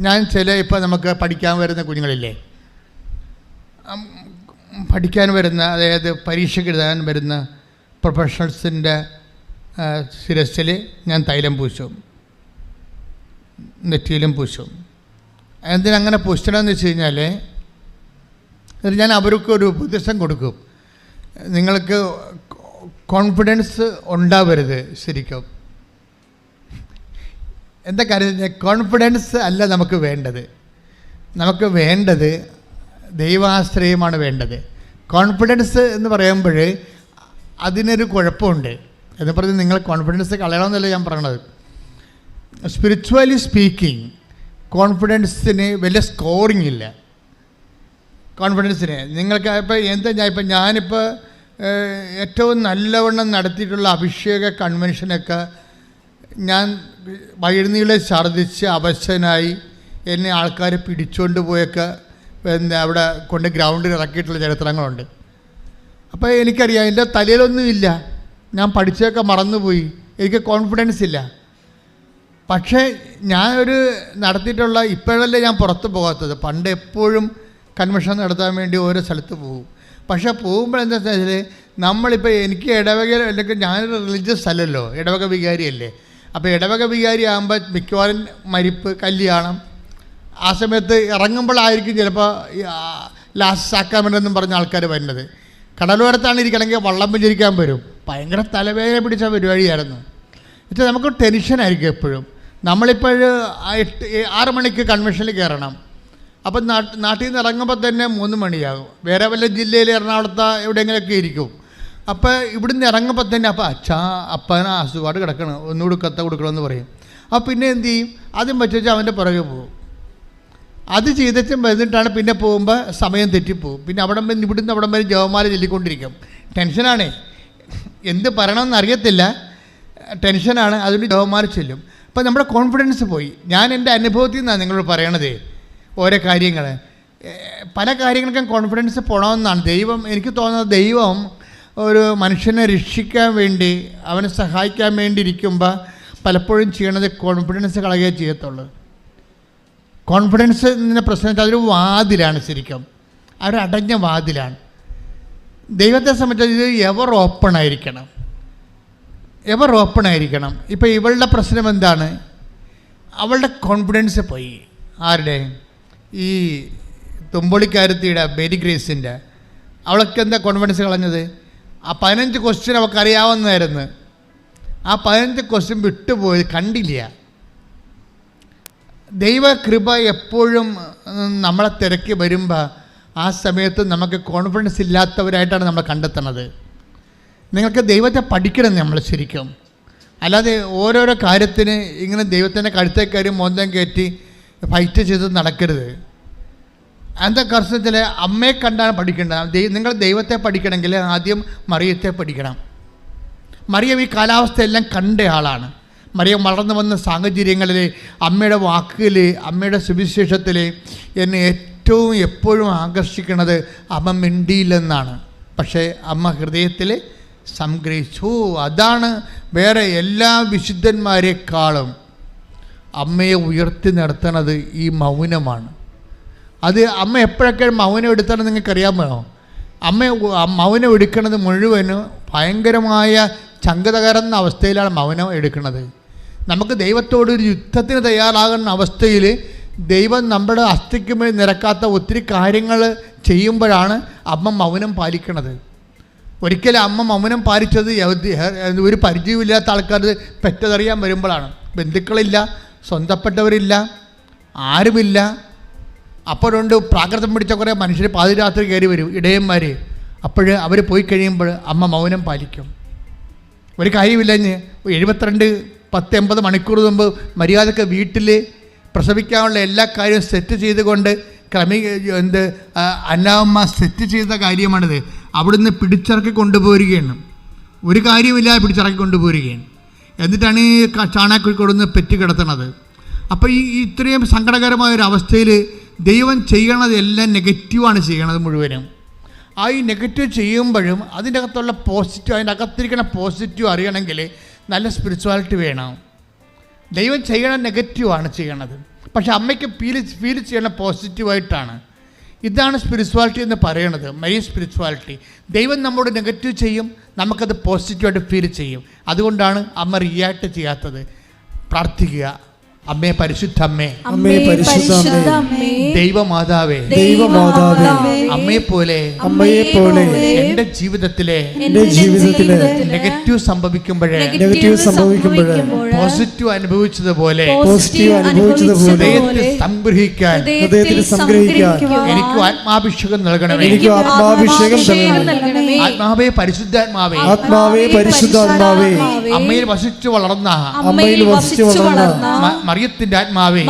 ഞാൻ ചില ഇപ്പോൾ നമുക്ക് പഠിക്കാൻ വരുന്ന കുഞ്ഞുങ്ങളില്ലേ? പഠിക്കാൻ വരുന്ന അതായത് പരീക്ഷയ്ക്ക് എഴുതാൻ വരുന്ന പ്രൊഫഷണൽസിന്റെ ശിരസിൽ ഞാൻ തൈലം പൂശും. നെറ്റിയിലും പൂശും. എന്തിനങ്ങനെ പൂശണമെന്ന് വെച്ച് കഴിഞ്ഞാൽ എന്നിട്ട് ഞാൻ അവർക്ക് ഒരു ഉപദേശം കൊടുക്കും. നിങ്ങൾക്ക് കോൺഫിഡൻസ് ഉണ്ടാവരുത് ശരിക്കും. എന്താ കാര്യം? കോൺഫിഡൻസ് അല്ല നമുക്ക് വേണ്ടത്. നമുക്ക് വേണ്ടത് ദൈവാശ്രയമാണ് വേണ്ടത്. കോൺഫിഡൻസ് എന്ന് പറയുമ്പോൾ അതിനൊരു കുഴപ്പമുണ്ട്. എന്ന് പറഞ്ഞ് നിങ്ങൾ കോൺഫിഡൻസ് കളയണമെന്നല്ല ഞാൻ പറയണത്. സ്പിരിച്വലി സ്പീക്കിംഗ് കോൺഫിഡൻസിന് വലിയ സ്കോറിങ് ഇല്ല. കോൺഫിഡൻസിന് നിങ്ങൾക്ക് ഇപ്പോൾ എന്താ ഞാൻ ഇപ്പം ഞാനിപ്പോൾ ഏറ്റവും നല്ലവണ്ണം നടത്തിയിട്ടുള്ള അഭിഷേക കൺവെൻഷനൊക്കെ ഞാൻ വഴിനീളെ ഛർദ്ദിച്ച് അവശനായി എന്നെ ആൾക്കാർ പിടിച്ചുകൊണ്ട് പോയൊക്കെ പിന്നെ അവിടെ കൊണ്ട് ഗ്രൗണ്ടിൽ ഇറക്കിയിട്ടുള്ള ചരിത്രങ്ങളുണ്ട്. അപ്പോൾ എനിക്കറിയാം എന്റെ തലയിലൊന്നുമില്ല ഞാൻ പഠിച്ചതൊക്കെ മറന്നുപോയി. എനിക്ക് കോൺഫിഡൻസ് ഇല്ല. പക്ഷേ ഞാനൊരു നടത്തിയിട്ടുള്ള ഇപ്പോഴല്ലേ ഞാൻ പുറത്ത് പോകാത്തത്. പണ്ട് എപ്പോഴും കൺവെൻഷൻ നടത്താൻ വേണ്ടി ഓരോ സ്ഥലത്ത് പോകും. പക്ഷേ പോകുമ്പോൾ എന്താ വെച്ചാൽ നമ്മളിപ്പോൾ എനിക്ക് ഇടവകയിൽ അല്ലെങ്കിൽ ഞാനൊരു റിലീജിയസ് അല്ലല്ലോ. ഇടവക വികാരിയല്ലേ. അപ്പോൾ ഇടവക വികാരി ആകുമ്പോൾ മിക്കവാറും മരിപ്പ് കല്യാണം. ആ സമയത്ത് ഇറങ്ങുമ്പോഴായിരിക്കും ചിലപ്പോൾ ലാസ്റ്റ് സാക്കാമെന്നും പറഞ്ഞ ആൾക്കാർ വരുന്നത്. കടലോരത്താണ് ഇരിക്കണമെങ്കിൽ വള്ളം പിഞ്ചിരിക്കാൻ വരും. ഭയങ്കര തലവേദന പിടിച്ച പരിപാടിയായിരുന്നു. എന്നുവെച്ചാൽ നമുക്ക് ടെൻഷനായിരിക്കും എപ്പോഴും. നമ്മളിപ്പോൾ എട്ട് ആറ് മണിക്ക് കൺവെൻഷനിൽ കയറണം. അപ്പം നാട്ട് നാട്ടിൽ നിന്ന് ഇറങ്ങുമ്പോൾ തന്നെ മൂന്ന് മണിയാകും. വേറെ വല്ല ജില്ലയിൽ എറണാകുളത്ത് എവിടെയെങ്കിലുമൊക്കെ ഇരിക്കും. അപ്പോൾ ഇവിടുന്ന് ഇറങ്ങുമ്പോൾ തന്നെ അപ്പോൾ അച്ഛാ അപ്പന അസുഖമായിട്ട് കിടക്കണം. ഒന്നുകൂടി കത്ത കൊടുക്കണമെന്ന് പറയും. അപ്പോൾ പിന്നെ എന്ത് ചെയ്യും? ആദ്യം വെച്ചാൽ അവന്റെ പുറകെ പോകും. അത് ചെയ്തിട്ട് വന്നിട്ടാണ് പിന്നെ പോകുമ്പോൾ സമയം തെറ്റിപ്പോവും. പിന്നെ അവിടെ വരെ ഇവിടുന്ന് അവിടെ വരെ ജവമാല ചൊല്ലിക്കൊണ്ടിരിക്കും. ടെൻഷനാണേ. എന്ത് പറയണമെന്ന് അറിയത്തില്ല. ടെൻഷനാണ്. അതുകൊണ്ട് ജവമാല ചൊല്ലും. അപ്പോൾ നമ്മുടെ കോൺഫിഡൻസ് പോയി. ഞാൻ എന്റെ അനുഭവത്തിൽ നിന്നാണ് നിങ്ങളോട് പറയണതേ. ഓരോ കാര്യങ്ങൾ പല കാര്യങ്ങൾക്കും കോൺഫിഡൻസ് പോകണമെന്നാണ് ദൈവം എനിക്ക് തോന്നുന്നത് ദൈവം ഒരു മനുഷ്യനെ രക്ഷിക്കാൻ വേണ്ടി അവനെ സഹായിക്കാൻ വേണ്ടി ഇരിക്കുമ്പോൾ പലപ്പോഴും ചെയ്യണത് കോൺഫിഡൻസ് കളയുകയേ ചെയ്യത്തുള്ളൂ. കോൺഫിഡൻസ് എന്ന പ്രശ്നത്തിൽ അതൊരു വാതിലാണ് ശരിക്കും. അവരടഞ്ഞ വാതിലാണ്. ദൈവത്തെ സംബന്ധിച്ച് ഇത് എവർ ഓപ്പൺ ആയിരിക്കണം. എവർ ഓപ്പൺ ആയിരിക്കണം. ഇപ്പോൾ ഇവളുടെ പ്രശ്നം എന്താണ്? അവളുടെ കോൺഫിഡൻസ് പോയി. ആരുടെ? ഈ തുമ്പൊളിക്കാരത്തിയുടെ ബേരി ഗ്രേസിന്റെ അവളൊക്കെ എന്താ കോൺഫിഡൻസ് കളഞ്ഞത്? ആ പതിനഞ്ച് ക്വസ്റ്റ്യൻ അവൾക്ക് അറിയാവുന്നതായിരുന്നു. ആ പതിനഞ്ച് ക്വസ്റ്റ്യൻ വിട്ടുപോയി കണ്ടില്ല. ദൈവകൃപ എപ്പോഴും നമ്മളെ തിരക്കി വരുമ്പോൾ ആ സമയത്ത് നമുക്ക് കോൺഫിഡൻസ് ഇല്ലാത്തവരായിട്ടാണ് നമ്മൾ കണ്ടെത്തുന്നത്. നിങ്ങൾക്ക് ദൈവത്തെ പഠിക്കണം നമ്മൾ ശരിക്കും. അല്ലാതെ ഓരോരോ കാര്യത്തിന് ഇങ്ങനെ ദൈവത്തിന്റെ കഴുത്തേക്കാരും മോന്തം കയറ്റി ഫൈറ്റ് ചെയ്ത് നടക്കരുത്. എന്താ കർശനത്തിൽ അമ്മയെ കണ്ടാണ് പഠിക്കേണ്ടത്. നിങ്ങൾ ദൈവത്തെ പഠിക്കണമെങ്കിൽ ആദ്യം മറിയത്തെ പഠിക്കണം. മറിയം ഈ കാലാവസ്ഥയെല്ലാം കണ്ട ആളാണ്. മറിയം വളർന്നു വന്ന സാഹചര്യങ്ങളിൽ അമ്മയുടെ വാക്കുകൾ അമ്മയുടെ സുവിശേഷത്തിൽ എന്നെ ഏറ്റവും എപ്പോഴും ആകർഷിക്കുന്നത് അമ്മ മിണ്ടിയില്ലെന്നാണ്. പക്ഷേ അമ്മ ഹൃദയത്തിൽ സംഗ്രഹിച്ചു. അതാണ് വേറെ എല്ലാ വിശുദ്ധന്മാരെക്കാളും അമ്മയെ ഉയർത്തി നിർത്തണത് ഈ മൗനമാണ്. അത് അമ്മ എപ്പോഴൊക്കെ മൗനം എടുത്താലും നിങ്ങൾക്കറിയാമോ അമ്മ ഉ- ആ മൗനം എടുക്കുന്നത് മുഴുവനും ഭയങ്കരമായ ചങ്കതകരുന്ന അവസ്ഥയിലാണ് മൗനം എടുക്കുന്നത്. നമുക്ക് ദൈവത്തോട് ഒരു യുദ്ധത്തിന് തയ്യാറാകുന്ന അവസ്ഥയിൽ ദൈവം നമ്മുടെ അസ്ഥിക്കുമേൽ നിരക്കാത്ത ഒത്തിരി കാര്യങ്ങൾ ചെയ്യുമ്പോഴാണ് അമ്മ മൗനം പാലിക്കുന്നത്. ഒരിക്കലും അമ്മ മൗനം പാലിച്ചത് ഒരു പരിചയമില്ലാത്ത ആൾക്കാർ പെറ്റതറിയാൻ വരുമ്പോഴാണ്. ബന്ധുക്കളില്ല സ്വന്തപ്പെട്ടവരില്ല ആരുമില്ല. അപ്പോഴുണ്ട് പ്രാകൃതം പിടിച്ച കുറേ മനുഷ്യർ പാതിരാത്രി കയറി വരും ഇടയന്മാർ അപ്പോൾ അവർ പോയി കഴിയുമ്പോൾ അമ്മ മൗനം പാലിക്കും. ഒരു കാര്യമില്ല ഇനി. എഴുപത്തിരണ്ട് പത്ത് എൺപത് മണിക്കൂർ മുമ്പ് മര്യാദയ്ക്ക് വീട്ടിൽ പ്രസവിക്കാനുള്ള എല്ലാ കാര്യവും സെറ്റ് ചെയ്തുകൊണ്ട് ക്രമീ എന്ത് അന്നാമ്മ സെറ്റ് ചെയ്ത കാര്യമാണിത്. അവിടുന്ന് പിടിച്ചിറക്കി കൊണ്ടുപോരുകയാണ്. ഒരു കാര്യമില്ലാതെ പിടിച്ചിറക്കി കൊണ്ടുപോരുകയാണ്. എന്നിട്ടാണ് ഈ ചാണാക്കുഴി കൊടുന്ന് പെറ്റ് കിടത്തണത്. അപ്പോൾ ഈ ഇത്രയും സങ്കടകരമായ ഒരു അവസ്ഥയിൽ ദൈവം ചെയ്യണതെല്ലാം നെഗറ്റീവാണ് ചെയ്യണത് മുഴുവനും. ആ ഈ നെഗറ്റീവ് ചെയ്യുമ്പോഴും അതിന്റെ അകത്തുള്ള പോസിറ്റീവ് അതിന്റെ അകത്തിരിക്കുന്ന പോസിറ്റീവ് അറിയണമെങ്കിൽ നല്ല സ്പിരിച്വാലിറ്റി വേണം. ദൈവം ചെയ്യണ നെഗറ്റീവാണ് ചെയ്യണത്. പക്ഷെ അമ്മയ്ക്ക് ഫീൽ ഫീൽ ചെയ്യണ പോസിറ്റീവായിട്ടാണ് ഇതാണ് സ്പിരിച്വാലിറ്റി എന്ന് പറയണത്. മൈ സ്പിരിച്വാലിറ്റി ദൈവം നമ്മോട് നെഗറ്റീവ് ചെയ്യും നമുക്കത് പോസിറ്റീവായിട്ട് ഫീൽ ചെയ്യും. അതുകൊണ്ടാണ് അമ്മ റിയാക്ട് ചെയ്യാത്തത്. പ്രാർത്ഥിക്കുക. അമ്മേ പരിശുദ്ധ അമ്മേ അമ്മേ പരിശുദ്ധ അമ്മേ ദൈവമാതാവേ. ദൈവമാതാവേ. അമ്മയെ പോലെ അമ്മയെ പോലെ എന്റെ ജീവിതത്തിലെ എന്റെ ജീവിതത്തിലെ നെഗറ്റീവ് സംഭവിക്കുമ്പോഴേ നെഗറ്റീവ് സംഭവിക്കുമ്പോൾ പോസിറ്റീവ് അനുഭവിച്ചതുപോലെ പോസിറ്റീവ് അനുഭവിച്ചതുപോലെ ഹൃദയത്തിൽ സംഗ്രഹിക്കാൻ ഹൃദയത്തിൽ സംഗ്രഹിക്കാൻ എനിക്ക് ആത്മാഭിഷേകം നൽകണമേ. എനിക്ക് ആത്മാഭിഷേകം നൽകണമേ. ആത്മാവേ പരിശുദ്ധാത്മാവേ. ആത്മാവേ പരിശുദ്ധാത്മാവേ. അമ്മയിൽ വസിച്ചു വളർന്ന അമ്മയിൽ വസിച്ചു വളർന്ന മറിയത്തിന്റെ ആത്മാവേ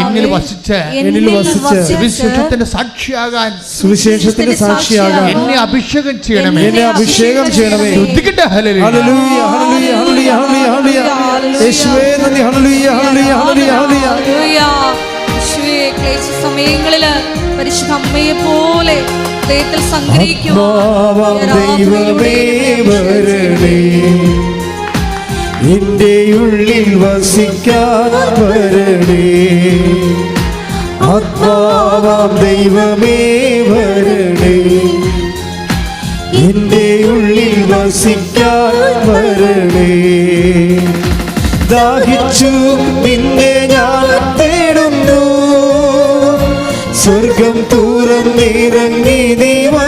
എന്നിൽ വസിച്ച് എന്നിൽ വസിച്ച് സുവിശേഷത്തിന്റെ സാക്ഷിയാകാൻ സുവിശേഷത്തിന്റെ സാക്ഷിയാകാൻ എന്നെ അഭിഷേകം ചെയ്യണമേ. എന്നെ അഭിഷേകം ചെയ്യണമേ. ശ്രദ്ധിക്കട്ടെ hallelujah. Hallelujah hallelujah hallelujah hallelujah hallelujah. യേശുവേ നന്ദി ഹല്ലേലൂയ ഹല്ലേലൂയ ഹല്ലേലൂയ. യേശുവേ, ക്ലേശ സമയങ്ങളിൽ പരിശുദ്ധ അമ്മയെ പോലെ ഹൃദയത്തിൽ ആത്മാവാം ദൈവമേ വരണേ. എന്റെ ഉള്ളിൽ വസിക്കാൻ വരണേ. ആത്മാവാം ദൈവമേ വരണേ. എന്റെ ഉള്ളിൽ വസിക്കാൻ വരണേ. ദാഹിച്ചു നിന്നെ ഞാൻ തേടുന്നു. സ്വർഗം തുറന്നിറങ്ങി നീ വരണേ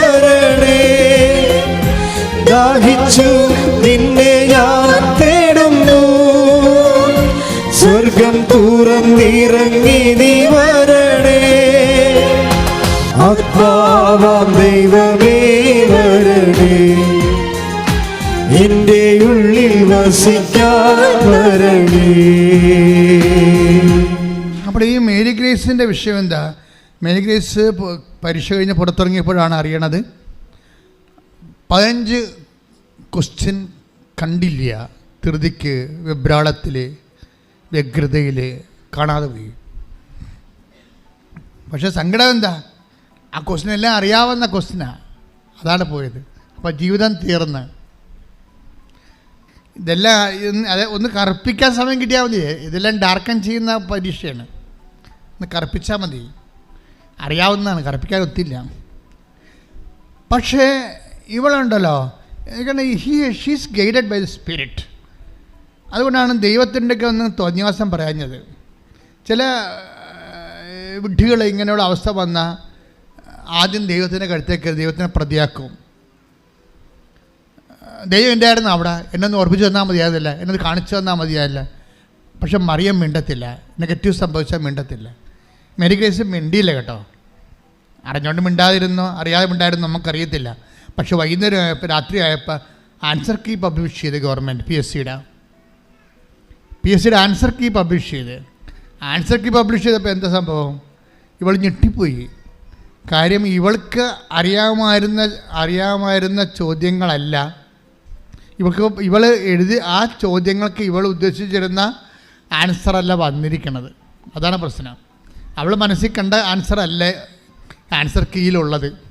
തുറന്നിറങ്ങി നീ വരണേ. ആത്മാവാം ദൈവമേ വരണേ. എന്റെ ഉള്ളിൽ വസിക്കാൻ വരണേ. അപ്പോൾ ഈ മേരി ഗ്രേസിന്റെ വിഷയം എന്താ മേരി ഗ്രേസ് പരീക്ഷ കഴിഞ്ഞ് പുറത്തിറങ്ങിയപ്പോഴാണ് അറിയണത്. പതിനഞ്ച് ക്വസ്റ്റ്യൻ കണ്ടില്ല. ധൃതിക്ക് വെബ്രാളത്തിൽ വ്യഗ്രതയിൽ കാണാതെ പോയി. പക്ഷെ സങ്കടം എന്താ? ആ ക്വസ്റ്റ്യൻ എല്ലാം അറിയാവുന്ന ക്വസ്റ്റിനാണ് അതാണ് പോയത്. അപ്പോൾ ജീവിതം തീർന്ന്. ഇതെല്ലാം അത് ഒന്ന് കറുപ്പിക്കാൻ സമയം കിട്ടിയാൽ മതി. ഇതെല്ലാം ഡാർക്കൻ ചെയ്യുന്ന പരീക്ഷയാണ്. ഒന്ന് കറുപ്പിച്ചാൽ മതി. അറിയാവുന്നതാണ്. കറുപ്പിക്കാൻ ഒത്തില്ല. പക്ഷേ ഇവളുണ്ടല്ലോ. He she's guided by the spirit അതുകൊണ്ടാണ് ദൈവത്തിന്റെയൊക്കെ ഒന്ന് തോന്നിയവാസം പറയാഞ്ഞത്. ചില വിഡ്ഢികൾ ഇങ്ങനെയുള്ള അവസ്ഥ വന്നാൽ ആദ്യം ദൈവത്തിന്റെ കഴുത്തേക്ക് ദൈവത്തിനെ പ്രതിയാക്കും. ദൈവം എന്റെ ആയിരുന്നു അവിടെ? എന്നൊന്ന് ഓർപ്പിച്ച് തന്നാൽ മതിയായതല്ല എന്നൊന്ന് കാണിച്ചു തന്നാൽ മതിയായില്ല പക്ഷെ മറിയം മിണ്ടത്തില്ല. നെഗറ്റീവ് സംഭവിച്ചാൽ മിണ്ടത്തില്ല. മേരി മിണ്ടിയില്ല കേട്ടോ. അറിഞ്ഞുകൊണ്ട് മിണ്ടാതിരുന്നു അറിയാതെ മിണ്ടായിരുന്നു നമുക്കറിയത്തില്ല. പക്ഷെ വൈകുന്നേരം ആയപ്പോൾ രാത്രി ആയപ്പോൾ ആൻസർ കീ പബ്ലിഷ് ചെയ്ത് ഗവൺമെന്റ് പി എസ് സിയുടെ. പി എസ് സിയുടെ ആൻസർ കീ പബ്ലിഷ് ചെയ്ത്. ആൻസർ കീ പബ്ലിഷ് ചെയ്തപ്പോൾ എന്താ സംഭവം? ഇവൾ ഞെട്ടിപ്പോയി. കാര്യം ഇവൾക്ക് അറിയാമായിരുന്ന അറിയാമായിരുന്ന ചോദ്യങ്ങളല്ല. ഇവൾക്ക് ഇവൾ എഴുതി ആ ചോദ്യങ്ങൾക്ക് ഇവൾ ഉദ്ദേശിച്ചിരുന്ന ആൻസറല്ല വന്നിരിക്കുന്നത് അതാണ് പ്രശ്നം. അവൾ മനസ്സിൽ കണ്ട ആൻസർ അല്ല ആൻസർ കീയിലുള്ളത്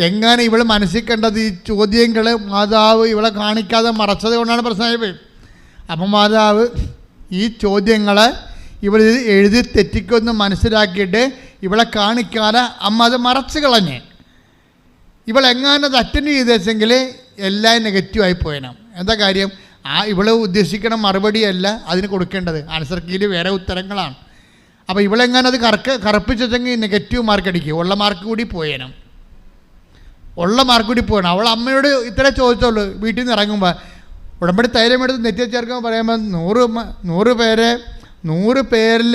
എങ്ങനെ ഇവൾ മനസ്സിൽ കണ്ടത് ഈ ചോദ്യങ്ങൾ മാതാവ് ഇവളെ കാണിക്കാതെ മറച്ചത് കൊണ്ടാണ് പ്രശ്നമായത്. അപ്പം മാതാവ് ഈ ചോദ്യങ്ങളെ ഇവൾ എഴുതി തെറ്റിക്കൊന്ന് മനസ്സിലാക്കിയിട്ട് ഇവളെ കാണിക്കാതെ അമ്മ അത് മറച്ചു കളഞ്ഞ്. അത് അറ്റൻഡ് ചെയ്തെങ്കിൽ എല്ലാം നെഗറ്റീവായി പോയണം എന്താ കാര്യം? ആ ഇവളെ ഉദ്ദേശിക്കണ മറുപടിയല്ല അതിന് കൊടുക്കേണ്ടത്. ആൻസർ കീയിൽ വേറെ ഉത്തരങ്ങളാണ്. അപ്പോൾ ഇവളെങ്ങാനത് കറക്ക് കറുപ്പിച്ചെങ്കിൽ നെഗറ്റീവ് മാർക്ക് അടിക്കും. ഉള്ള മാർക്ക് കൂടി പോയേനം. ഉള്ള മാർക്ക് കൂടി പോകണം അവൾ അമ്മയോട് ഇത്രേ ചോദിച്ചോളൂ. വീട്ടിൽ നിന്ന് ഇറങ്ങുമ്പോൾ ഉടമ്പടി തൈലം എടുത്ത് നെറ്റിയ ചേർക്കുമ്പോൾ പറയുമ്പോൾ നൂറ് നൂറ് പേരെ നൂറ് പേരിൽ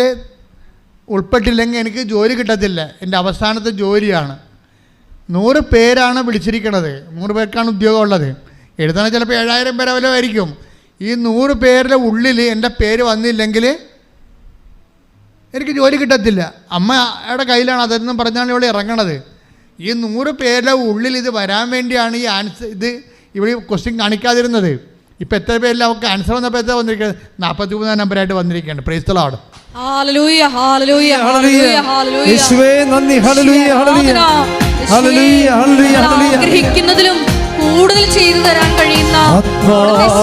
ഉൾപ്പെട്ടില്ലെങ്കിൽ എനിക്ക് ജോലി കിട്ടത്തില്ല. എന്റെ അവസാനത്തെ ജോലിയാണ്. നൂറ് പേരാണ് വിളിച്ചിരിക്കണത്. നൂറ് പേർക്കാണ് ഉദ്യോഗം ഉള്ളത്. എഴുതണ ചിലപ്പോൾ ഏഴായിരം പേരെ വല്ലതും ആയിരിക്കും. ഈ നൂറ് പേരുടെ ഉള്ളിൽ എന്റെ പേര് വന്നില്ലെങ്കിൽ എനിക്ക് ജോലി കിട്ടത്തില്ല. അമ്മയുടെ കയ്യിലാണ് അതെന്നും പറഞ്ഞാണ് ഇവിടെ ഇറങ്ങണത്. ഈ നൂറ് പേരുടെ ഉള്ളിൽ ഇത് വരാൻ വേണ്ടിയാണ് ഈ ആൻസർ ഇത് ഇവിടെ ക്വസ്റ്റ്യൻ കാണിക്കാതിരുന്നത്. ഇപ്പം എത്ര പേരിൽ അവർക്ക് ആൻസർ വന്നപ്പോൾ എത്ര വന്നിരിക്കുന്നത്? നാൽപ്പത്തി മൂന്നാം നമ്പറായിട്ട് വന്നിരിക്കുകയാണ് പ്രൈസ്തലോട് ആഗ്രഹിക്കുന്നതിലും കൂടുതൽ ചെയ്തു തരാൻ കഴിയുന്ന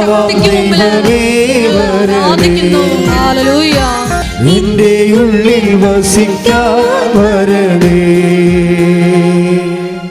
ശക്തിക്ക് മുമ്പിൽ നിന്റെ ഉള്ളിൽ വസിക്കാൻ വരണേ